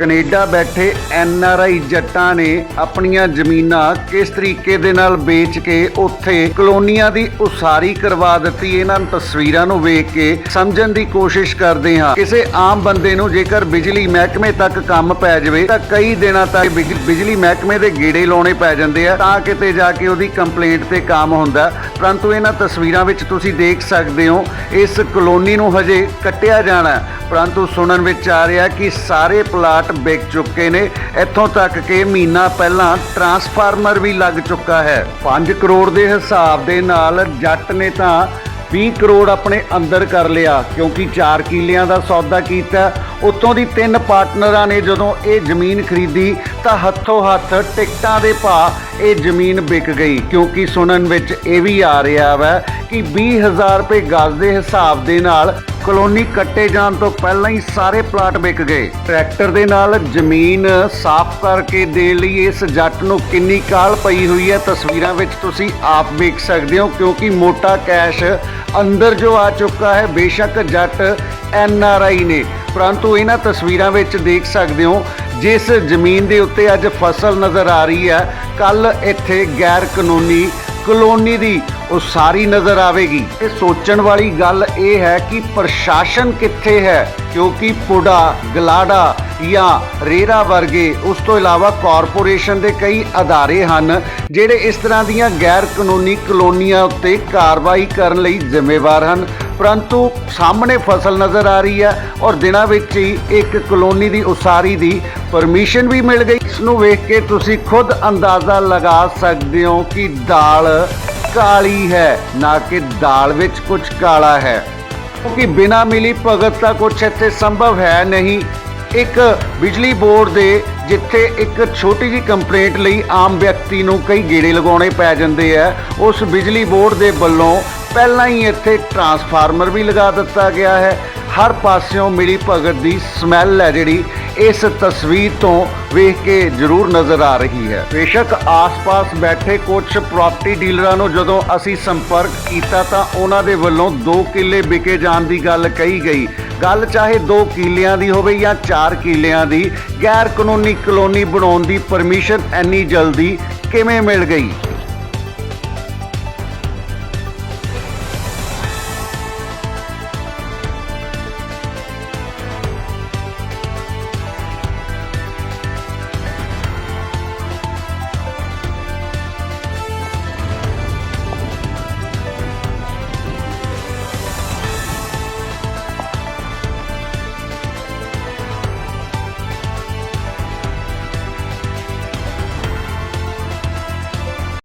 Canada ਬੈਠੇ N R I ਜੱਟਾਂ ਨੇ ਆਪਣੀਆਂ ਜ਼ਮੀਨਾਂ ਕਿਸ ਤਰੀਕੇ ਦੇ ਨਾਲ ਵੇਚ ਕੇ ਉੱਥੇ ਕਲੋਨੀਆਂ ਦੀ ਉਸਾਰੀ ਕਰਵਾ ਦਿੱਤੀ ਇਹਨਾਂ ਤਸਵੀਰਾਂ ਨੂੰ ਵੇਖ ਕੇ ਸਮਝਣ ਦੀ ਕੋਸ਼ਿਸ਼ ਕਰਦੇ ਹਾਂ। ਕਿਸੇ ਆਮ ਬੰਦੇ ਨੂੰ ਜੇਕਰ ਬਿਜਲੀ ਮਹਿਕਮੇ ਤੱਕ ਕੰਮ ਪੈ ਜਾਵੇ ਤਾਂ ਕਈ ਦਿਨਾਂ ਤੱਕ ਬਿਜ- ਬਿਜਲੀ ਮਹਿਕਮੇ ਦੇ ਗੇੜੇ ਲਾਉਣੇ ਪੈ ਜਾਂਦੇ ਆ ਤਾਂ ਕਿਤੇ ਜਾ ਕੇ ਉਹਦੀ ਕੰਪਲੇਂਟ ਤੇ ਕੰਮ ਹੁੰਦਾ। ਪਰੰਤੂ ਇਹਨਾਂ ਤਸਵੀਰਾਂ ਵਿੱਚ ਤੁਸੀਂ ਦੇਖ ਸਕਦੇ ਹੋ, ਇਸ ਕਲੋਨੀ ਨੂੰ ਹਜੇ ਕੱਟਿਆ ਜਾਣਾ ਪਰੰਤੂ ਸੁਣਨ ਵਿੱਚ ਆ ਰਿਹਾ ਕਿ ਸਾਰੇ ਪਲਾਟ ਵਿਕ ਚੁੱਕੇ ਨੇ। ਇੱਥੋਂ ਤੱਕ ਕਿ ਮਹੀਨਾ ਪਹਿਲਾਂ ਟਰਾਂਸਫਾਰਮਰ ਵੀ ਲੱਗ ਚੁੱਕਾ ਹੈ। 5 ਕਰੋੜ ਦੇ ਹਿਸਾਬ ਦੇ ਨਾਲ ਜੱਟ ਨੇ ਤਾਂ 20 ਕਰੋੜ ਆਪਣੇ ਅੰਦਰ ਕਰ ਲਿਆ, ਕਿਉਂਕਿ 4 ਕਿੱਲਿਆਂ ਦਾ ਸੌਦਾ ਕੀਤਾ। ਉਤੋਂ ਦੀ ਤਿੰਨ ਪਾਰਟਨਰਾਂ ਨੇ ਜਦੋਂ ਇਹ ਜ਼ਮੀਨ ਖਰੀਦੀ, ਤਾਂ ਹੱਥੋਂ ਹੱਥ ਟਿਕਟਾਂ ਦੇ ਭਾਅ ਇਹ ਜ਼ਮੀਨ ਵਿਕ ਗਈ। ਕਿਉਂਕਿ ਸੁਣਨ ਵਿੱਚ ਇਹ ਵੀ ਆ ਰਿਹਾ ਵਾ ਕਿ 20000 ਰੁਪਏ ਗਜ਼ ਦੇ ਹਿਸਾਬ ਦੇ ਨਾਲ ਕਲੋਨੀ ਕੱਟੇ ਜਾਣ ਤੋਂ ਪਹਿਲਾਂ ਹੀ ਸਾਰੇ ਪਲਾਟ ਵਿਕ ਗਏ। ਟਰੈਕਟਰ ਦੇ ਨਾਲ ਜ਼ਮੀਨ ਸਾਫ਼ ਕਰਕੇ ਦੇਣ ਲਈ ਇਸ ਜੱਟ ਨੂੰ ਕਿੰਨੀ ਕਾਲ ਪਈ ਹੋਈ ਹੈ ਤਸਵੀਰਾਂ ਵਿੱਚ ਤੁਸੀਂ ਆਪ ਵੇਖ ਸਕਦੇ ਹੋ, ਕਿਉਂਕਿ ਮੋਟਾ ਕੈਸ਼ ਅੰਦਰ ਜੋ ਆ ਚੁੱਕਾ ਹੈ, ਬੇਸ਼ੱਕ ਜੱਟ ਐਨ ਆਰ ਆਈ ਨੇ। ਪਰੰਤੂ ਇਹਨਾਂ ਤਸਵੀਰਾਂ ਵਿੱਚ ਦੇਖ ਸਕਦੇ ਹੋ, ਜਿਸ ਜ਼ਮੀਨ ਦੇ ਉੱਤੇ ਅੱਜ ਫਸਲ ਨਜ਼ਰ ਆ ਰਹੀ ਹੈ ਕੱਲ ਇੱਥੇ ਗੈਰ ਕਾਨੂੰਨੀ ਕਲੋਨੀ ਦੀ ਉਸਾਰੀ ਨਜ਼ਰ ਆਵੇਗੀ। ਇਹ ਸੋਚਣ ਵਾਲੀ ਗੱਲ ਇਹ ਹੈ ਕਿ ਪ੍ਰਸ਼ਾਸਨ ਕਿੱਥੇ ਹੈ, ਕਿਉਂਕਿ ਪੁੜਾ ਗਲਾੜਾ ਜਾਂ ਰੇਰਾ ਵਰਗੇ ਉਸ ਤੋਂ ਇਲਾਵਾ ਕਾਰਪੋਰੇਸ਼ਨ ਦੇ ਕਈ ਅਦਾਰੇ ਹਨ, ਜਿਹੜੇ ਇਸ ਤਰ੍ਹਾਂ ਦੀਆਂ ਗੈਰ ਕਾਨੂੰਨੀ ਕਲੋਨੀਆਂ ਉੱਤੇ ਕਾਰਵਾਈ ਕਰਨ ਲਈ ਜ਼ਿੰਮੇਵਾਰ ਹਨ। ਪਰੰਤੂ ਸਾਹਮਣੇ ਫਸਲ ਨਜ਼ਰ ਆ ਰਹੀ ਹੈ ਔਰ ਦਿਨਾਂ ਵਿੱਚ ਹੀ ਇੱਕ ਕਲੋਨੀ ਦੀ ਉਸਾਰੀ ਦੀ ਪਰਮਿਸ਼ਨ ਵੀ ਮਿਲ ਗਈ। ਇਸ ਨੂੰ ਵੇਖ ਕੇ ਤੁਸੀਂ ਖੁਦ ਅੰਦਾਜ਼ਾ ਲਗਾ ਸਕਦੇ ਹੋ ਕਿ ਦਾਲ ਕਾਲੀ ਹੈ, ਨਾ ਕਿ ਦਾਲ ਵਿੱਚ ਕੁਝ ਕਾਲਾ ਹੈ। ਕਿਉਂਕਿ ਬਿਨਾ ਮਿਲੀ ਭਗਤ ਤਾਂ ਕੁਝ ਇੱਥੇ ਸੰਭਵ ਹੈ ਨਹੀਂ। ਇੱਕ ਬਿਜਲੀ ਬੋਰਡ ਦੇ, ਜਿੱਥੇ ਇੱਕ ਛੋਟੀ ਜੀ ਕੰਪਲੇਂਟ ਲਈ ਆਮ ਵਿਅਕਤੀ ਨੂੰ ਕਈ ਗੇੜੇ ਲਗਾਉਣੇ ਪੈ ਜਾਂਦੇ ਆ, ਉਸ ਬਿਜਲੀ ਬੋਰਡ ਦੇ ਵੱਲੋਂ ਪਹਿਲਾਂ ਹੀ ਇੱਥੇ ਟਰਾਂਸਫਾਰਮਰ ਵੀ ਲਗਾ ਦਿੱਤਾ ਗਿਆ ਹੈ। ਹਰ ਪਾਸਿਓਂ ਮਿਲੀ ਭਗਤ ਦੀ ਸਮੈਲ ਹੈ ਜਿਹੜੀ ਇਸ ਤਸਵੀਰ ਤੋਂ ਵੇਖ ਕੇ ਜ਼ਰੂਰ ਨਜ਼ਰ ਆ ਰਹੀ ਹੈ। ਬੇਸ਼ੱਕ ਆਸ-ਪਾਸ ਬੈਠੇ ਕੁਝ ਪ੍ਰਾਪਰਟੀ ਡੀਲਰਾਂ ਨੂੰ ਜਦੋਂ ਅਸੀਂ ਸੰਪਰਕ ਕੀਤਾ ਤਾਂ ਉਹਨਾਂ ਦੇ ਵੱਲੋਂ 2 ਕਿੱਲੇ ਵਿਕੇ ਜਾਣ ਦੀ ਗੱਲ ਕਹੀ ਗਈ। ਗੱਲ ਚਾਹੇ 2 ਕਿੱਲਿਆਂ ਦੀ ਹੋਵੇ ਜਾਂ 4 ਕਿੱਲਿਆਂ ਦੀ ਗੈਰ ਕਾਨੂੰਨੀ ਕਲੋਨੀ ਬਣਾਉਣ ਦੀ ਪਰਮਿਸ਼ਨ ਇੰਨੀ ਜਲਦੀ ਕਿਵੇਂ ਮਿਲ ਗਈ?